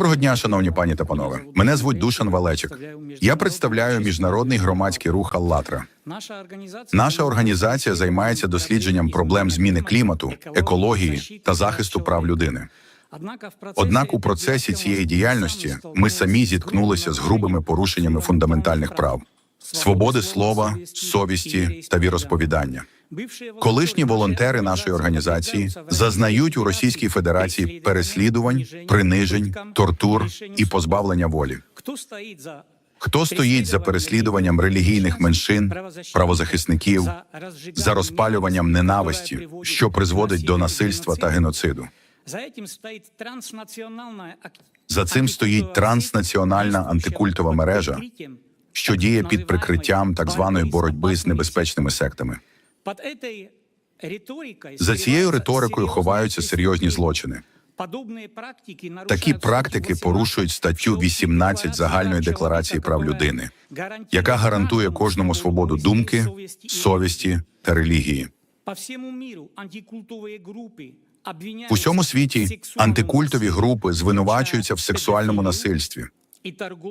Доброго дня, шановні пані та панове. Мене звуть Душан Валечик. Я представляю міжнародний громадський рух «АЛЛАТРА». Наша організація займається дослідженням проблем зміни клімату, екології та захисту прав людини. Однак у процесі цієї діяльності ми самі зіткнулися з грубими порушеннями фундаментальних прав, свободи слова, совісті та віросповідання. Колишні волонтери нашої організації зазнають у Російській Федерації переслідувань, принижень, тортур і позбавлення волі. Хто стоїть за переслідуванням релігійних меншин, правозахисників, за розпалюванням ненависті, що призводить до насильства та геноциду? За цим стоїть транснаціональна антикультова мережа, що діє під прикриттям так званої боротьби з небезпечними сектами. За цією риторикою ховаються серйозні злочини. Такі практики порушують статтю 18 загальної декларації прав людини, яка гарантує кожному свободу думки, совісті та релігії. В усьому світі антикультові групи звинувачуються в сексуальному насильстві,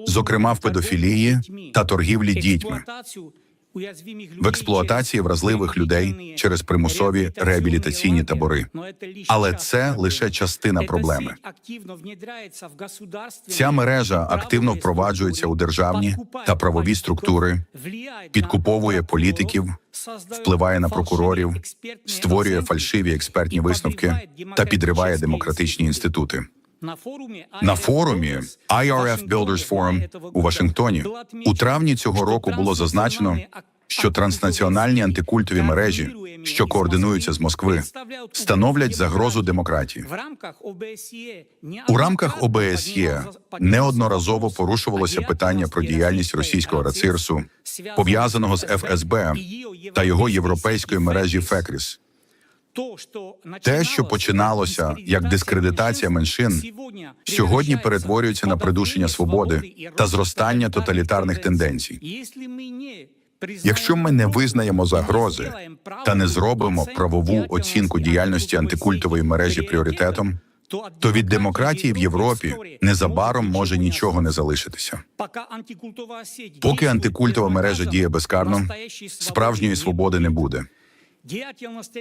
зокрема в педофілії та торгівлі дітьми, в експлуатації вразливих людей через примусові реабілітаційні табори. але це лише частина проблеми. Ця мережа активно впроваджується у державні та правові структури, підкуповує політиків, впливає на прокурорів, створює фальшиві експертні висновки та підриває демократичні інститути. На форумі IRF Builders Forum у Вашингтоні у травні цього року було зазначено, що транснаціональні антикультові мережі, що координуються з Москви, становлять загрозу демократії. у рамках ОБСЄ неодноразово порушувалося питання про діяльність російського РАЦИРСу, пов'язаного з ФСБ та його європейської мережі ФЕКРІС. Те, що починалося як дискредитація меншин, сьогодні перетворюється на придушення свободи та зростання тоталітарних тенденцій. Якщо ми не визнаємо загрози та не зробимо правову оцінку діяльності антикультової мережі пріоритетом, то від демократії в Європі незабаром може нічого не залишитися. Поки антикультова мережа діє безкарно, справжньої свободи не буде.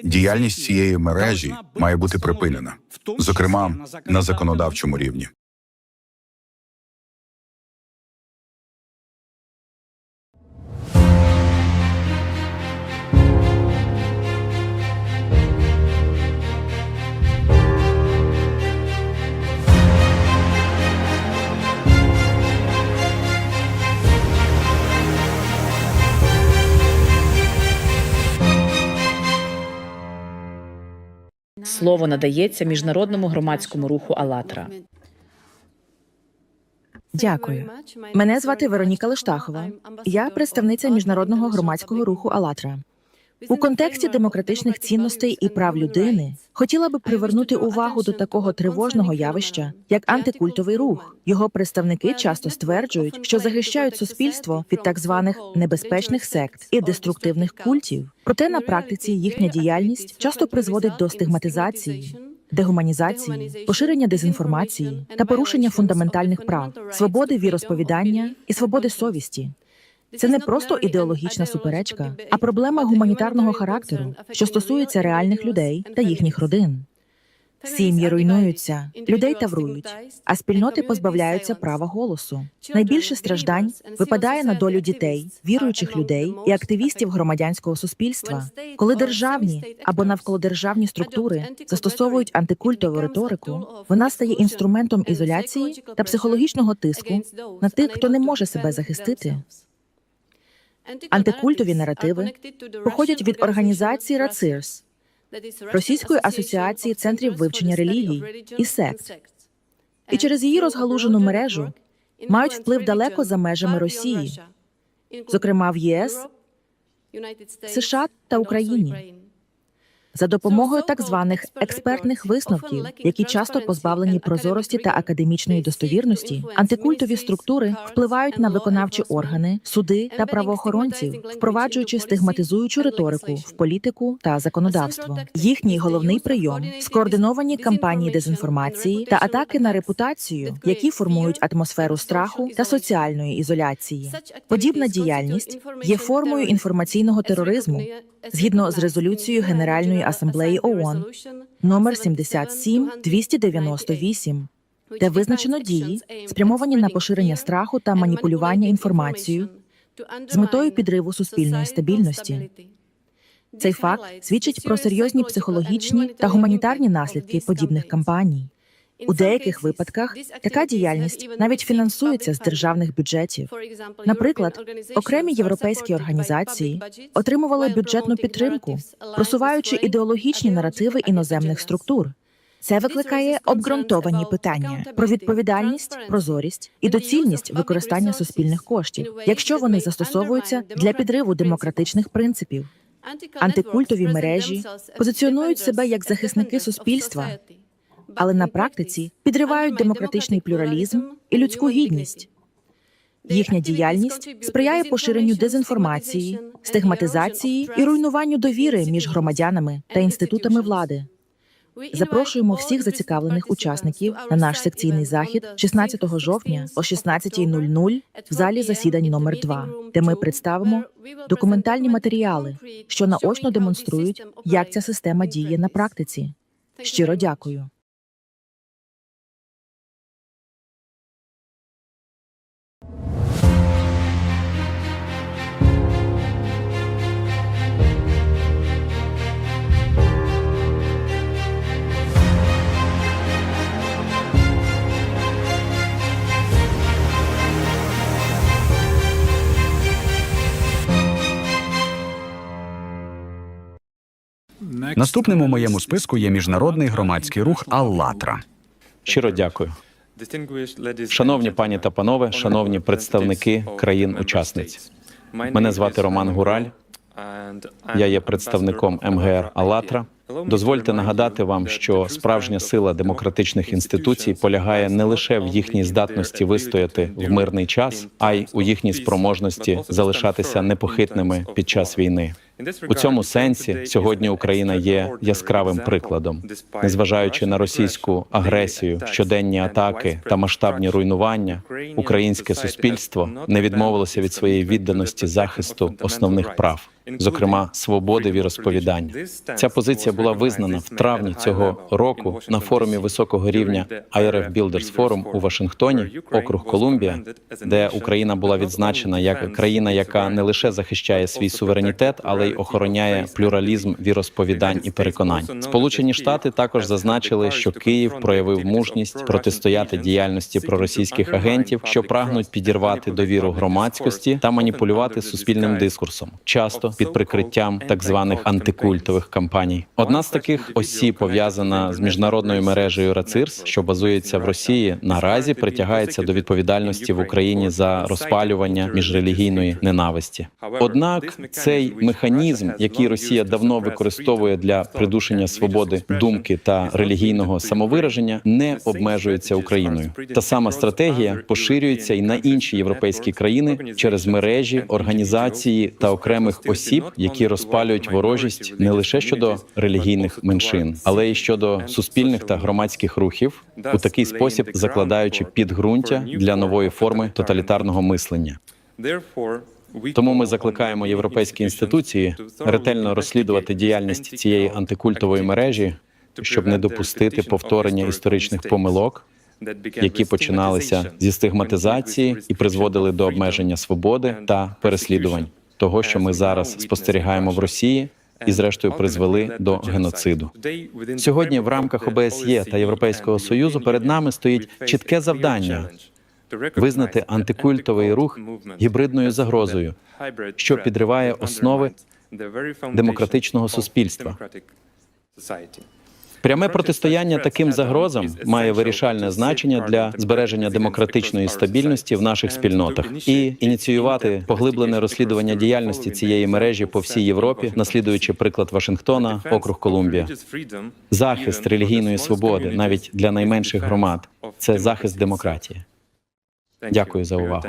Діяльність цієї мережі має бути припинена, зокрема на законодавчому рівні. Слово надається міжнародному громадському руху «АЛЛАТРА». Дякую. Мене звати Вероніка Лештахова. Я представниця міжнародного громадського руху «АЛЛАТРА». У контексті демократичних цінностей і прав людини хотіла би привернути увагу до такого тривожного явища, як антикультовий рух. Його представники часто стверджують, що захищають суспільство від так званих небезпечних сект і деструктивних культів. Проте на практиці їхня діяльність часто призводить до стигматизації, дегуманізації, поширення дезінформації та порушення фундаментальних прав, свободи віросповідання і свободи совісті. Це не просто ідеологічна суперечка, а проблема гуманітарного характеру, що стосується реальних людей та їхніх родин. Сім'ї руйнуються, людей таврують, а спільноти позбавляються права голосу. Найбільше страждань випадає на долю дітей, віруючих людей і активістів громадянського суспільства, коли державні або навколодержавні структури застосовують антикультову риторику, вона стає інструментом ізоляції та психологічного тиску на тих, хто не може себе захистити. Антикультові наративи походять від організації РАЦИРС, Російської асоціації центрів вивчення релігій і сект, і через її розгалужену мережу мають вплив далеко за межами Росії, зокрема в ЄС, США та Україні. За допомогою так званих експертних висновків, які часто позбавлені прозорості та академічної достовірності, антикультові структури впливають на виконавчі органи, суди та правоохоронців, впроваджуючи стигматизуючу риторику в політику та законодавство. Їхній головний прийом скоординовані кампанії дезінформації та атаки на репутацію, які формують атмосферу страху та соціальної ізоляції. Подібна діяльність є формою інформаційного тероризму згідно з резолюцією Генеральної асамблеї ООН номер 77 298 де визначено дії, спрямовані на поширення страху та маніпулювання інформацією з метою підриву суспільної стабільності. Цей факт свідчить про серйозні психологічні та гуманітарні наслідки подібних кампаній. У деяких випадках така діяльність навіть фінансується з державних бюджетів. Наприклад, окремі європейські організації отримували бюджетну підтримку, просуваючи ідеологічні наративи іноземних структур. Це викликає обґрунтовані питання про відповідальність, прозорість і доцільність використання суспільних коштів, якщо вони застосовуються для підриву демократичних принципів. Антикультові мережі позиціонують себе як захисники суспільства, але на практиці підривають демократичний плюралізм і людську гідність. Їхня діяльність сприяє поширенню дезінформації, стигматизації і руйнуванню довіри між громадянами та інститутами влади. Запрошуємо всіх зацікавлених учасників на наш секційний захід 16 жовтня о 16.00 в залі засідань номер 2, де ми представимо документальні матеріали, що наочно демонструють, як ця система діє на практиці. Щиро дякую. Наступним у моєму списку є міжнародний громадський рух «АЛЛАТРА». Щиро дякую. Шановні пані та панове, шановні представники країн-учасниць. Мене звати Роман Гураль. Я є представником МГР «АЛЛАТРА». Дозвольте нагадати вам, що справжня сила демократичних інституцій полягає не лише в їхній здатності вистояти в мирний час, а й у їхній спроможності залишатися непохитними під час війни. У цьому сенсі сьогодні Україна є яскравим прикладом, незважаючи на російську агресію, щоденні атаки та масштабні руйнування, українське суспільство не відмовилося від своєї відданості захисту основних прав, зокрема свободи віросповідання. Ця позиція була визнана в травні цього року на форумі високого рівня IRF Builders Forum у Вашингтоні, округ Колумбія, де Україна була відзначена як країна, яка не лише захищає свій суверенітет, але й охороняє плюралізм віросповідань і переконань. Сполучені Штати також зазначили, що Київ проявив мужність протистояти діяльності проросійських агентів, що прагнуть підірвати довіру громадськості та маніпулювати суспільним дискурсом, часто під прикриттям так званих антикультових кампаній. Одна з таких осіб пов'язана з міжнародною мережею РАЦИРС, що базується в Росії, наразі притягається до відповідальності в Україні за розпалювання міжрелігійної ненависті. Однак цей механізм, який Росія давно використовує для придушення свободи думки та релігійного самовираження, не обмежується Україною. Та сама стратегія поширюється і на інші європейські країни через мережі, організації та окремих осіб, які розпалюють ворожість не лише щодо релігійних меншин, але й щодо суспільних та громадських рухів, у такий спосіб закладаючи підґрунтя для нової форми тоталітарного мислення. Тому ми закликаємо європейські інституції ретельно розслідувати діяльність цієї антикультової мережі, щоб не допустити повторення історичних помилок, які починалися зі стигматизації і призводили до обмеження свободи та переслідувань того, що ми зараз спостерігаємо в Росії, і зрештою призвели до геноциду. Сьогодні в рамках ОБСЄ та Європейського союзу перед нами стоїть чітке завдання визнати антикультовий рух гібридною загрозою, що підриває основи демократичного суспільства. Пряме протистояння таким загрозам має вирішальне значення для збереження демократичної стабільності в наших спільнотах і ініціювати поглиблене розслідування діяльності цієї мережі по всій Європі, наслідуючи приклад Вашингтона, округ Колумбія. Захист релігійної свободи навіть для найменших громад це захист демократії. Дякую за увагу.